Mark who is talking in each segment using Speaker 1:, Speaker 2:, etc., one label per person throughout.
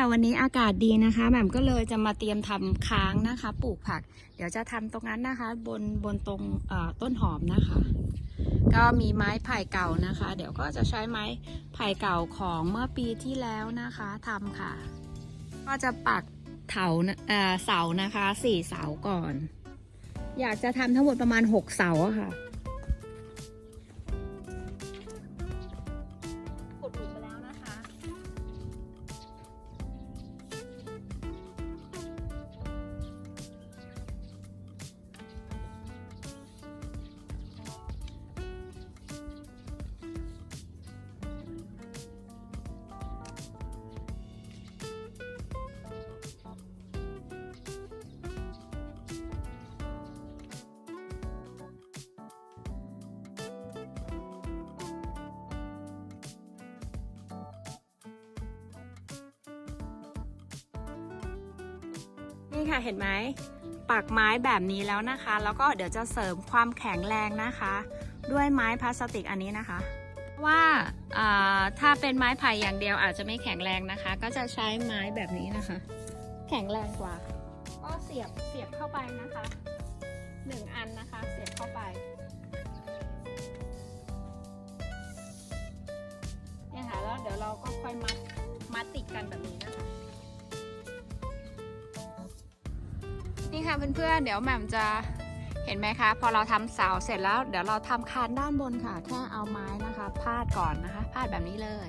Speaker 1: ค่ะวันนี้อากาศดีนะคะแหม่มก็เลยจะมาเตรียมทำค้างนะคะ ปลูกผัก เดี๋ยวจะทำตรงนั้นนะคะ บนบนตรงต้นหอมนะคะ ก็มีไม้ไผ่เก่านะคะ เดี๋ยวก็จะใช้ไม้ไผ่เก่าของเมื่อปีที่แล้วนะคะทำค่ะ ก็จะปักเถาเสานะคะสี่เสาก่อน อยากจะทำทั้งหมดประมาณหกเสาะค่ะ นี่ค่ะเห็นไหมปักไม้แบบนี้แล้วนะคะ แล้วก็เดี๋ยวจะเสริมความแข็งแรงนะคะ ด้วยไม้พลาสติกอันนี้นะคะว่าอ่าถ้าเป็นไม้ไผ่อย่างเดียวอาจจะไม่แข็งแรงนะคะ ก็จะใช้ไม้แบบนี้นะคะ แข็งแรงกว่า ก็เสียบเสียบเข้าไปนะคะหนึ่งอันนะคะ เสียบเข้าไปเนี่ยค่ะแล้วเดี๋ยวเราก็ค่อย ค่ะเพื่อนๆ เดี๋ยวแหม่มจะเห็นไหมคะ พอเราทำเสาเสร็จแล้ว เดี๋ยวเราทำคานด้านบนค่ะ แค่เอาไม้นะคะ พาดก่อนนะคะ พาดแบบนี้เลย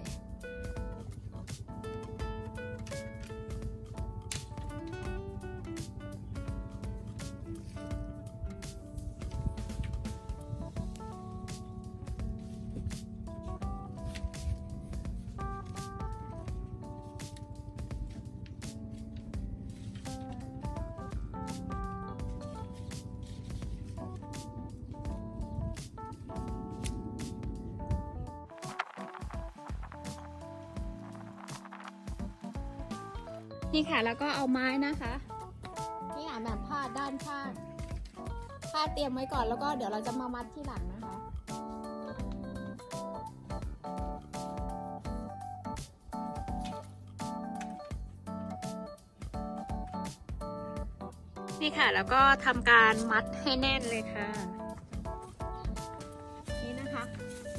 Speaker 1: นี่ค่ะแล้วก็เอาไม้นะคะ นี่อะแบบพาดด้านข้างพาดเตรียมไว้ก่อนแล้วก็เดี๋ยวเราจะมามัดที่หลังนะคะนี่ค่ะแล้วก็ทำการมัดให้แน่นเลยค่ะ นี่นะคะ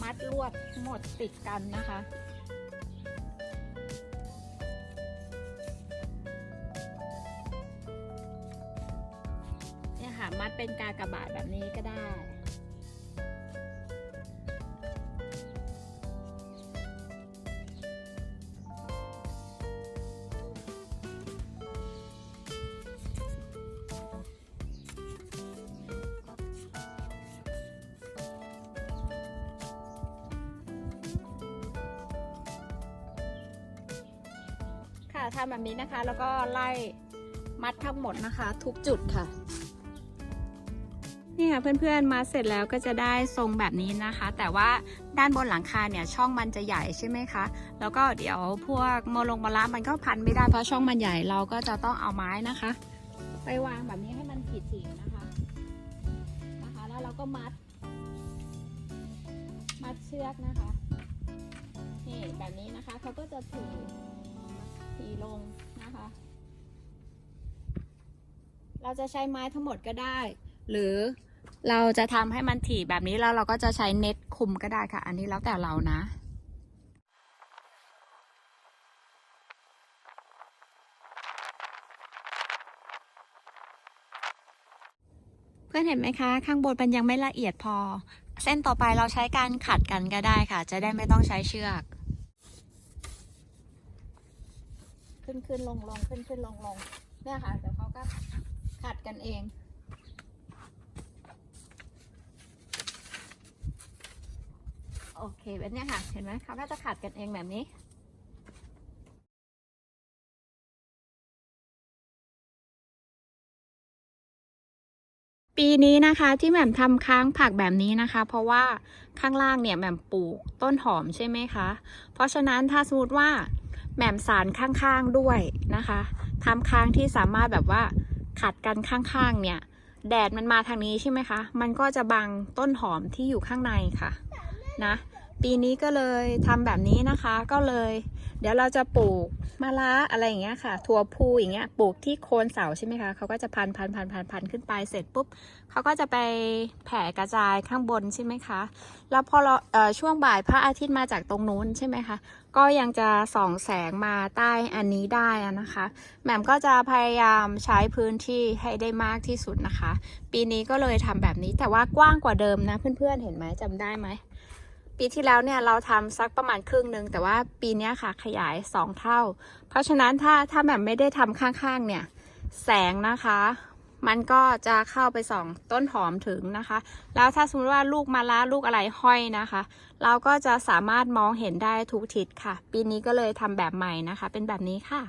Speaker 1: มัดลวดหมดติดกันนะคะ มัดเป็นกากบาทแบบนี้ก็ได้ ค่ะทำแบบนี้นะคะแล้วก็ไล่มัดทั้งหมดนะคะ ทุกจุดค่ะ นี่ค่ะเพื่อนๆมาเสร็จแล้วก็จะได้ทรงแบบนี้นะคะ แต่ว่าด้านบนหลังคาเนี่ยช่องมันจะใหญ่ใช่ไหมคะ แล้วก็เดี๋ยวพวกโมลงมาลามันก็พันไม่ได้เพราะช่องมันใหญ่เราก็จะต้องเอาไม้นะคะ ไปวางแบบนี้ให้มันขีดสีนะคะนะคะ แล้วเราก็มัด มัดเชือกนะคะนี่แบบนี้นะคะเขาก็จะถีถีลงนะคะ เราจะใช้ไม้ทั้งหมดก็ได้ หรือ เราจะทำให้มันถี่แบบนี้แล้วเราก็จะใช้เน็ตคุมก็ได้ค่ะ อันนี้แล้วแต่เรานะเพื่อนเห็นไหมคะ ข้างบนมันยังไม่ละเอียดพอ เส้นต่อไปเราใช้การขัดกันก็ได้ค่ะ จะได้ไม่ต้องใช้เชือก ขึ้นขึ้นลงลงขึ้นขึ้นลงลงเนี่ยค่ะเดี๋ยวเขาก็ขัดกันเอง โอเคแบบเนี้ยค่ะ เห็นไหมเขาก็จะขัดกันเองแบบนี้ปีนี้นะคะที่แหม่มทำค้างผักแบบนี้นะคะ เพราะว่าข้างล่างเนี่ยแหม่มปลูกต้นหอมใช่ไหมคะ เพราะฉะนั้นถ้าสมมติว่าแหม่มสารข้างๆด้วยนะคะทำค้างที่สามารถแบบว่าขัดกันข้างๆเนี่ย แดดมันมาทางนี้ใช่ไหมคะ มันก็จะบังต้นหอมที่อยู่ข้างในค่ะ นะ ปีนี้ก็เลยทำแบบนี้นะคะก็เลย เดี๋ยวเราจะปลูกมะระอะไรอย่างเงี้ยค่ะ ถั่วพูอย่างเงี้ยปลูกที่โคนเสาใช่ไหมคะเขาก็จะพันพันพันพันพันขึ้นไปเสร็จปุ๊บเขาก็จะไปแผ่กระจายข้างบนใช่ไหมคะแล้วพอเราเอ่อช่วงบ่ายพระอาทิตย์มาจากตรงนู้นใช่ไหมคะก็ยังจะส่องแสงมาใต้อันนี้ได้นะคะแหม่มก็จะพยายามใช้พื้นที่ให้ได้มากที่สุดนะคะ ปีนี้ก็เลยทำแบบนี้แต่ว่ากว้างกว่าเดิมนะเพื่อนๆเห็นไหมจำได้ไหม ปีที่แล้วเนี่ยเราทำสักประมาณครึ่งหนึ่งแต่ว่าปีนี้ค่ะขยาย 2 เท่า เพราะฉะนั้นถ้าถ้าแบบไม่ได้ทำข้างๆเนี่ยแสงนะคะ มันก็จะเข้าไปส่องต้นหอมถึงนะคะ แล้วถ้าสมมติว่าลูกมะระลูกอะไรห้อยนะคะ เราก็จะสามารถมองเห็นได้ทุกทิศค่ะ ปีนี้ก็เลยทำแบบใหม่นะคะ เป็นแบบนี้ค่ะ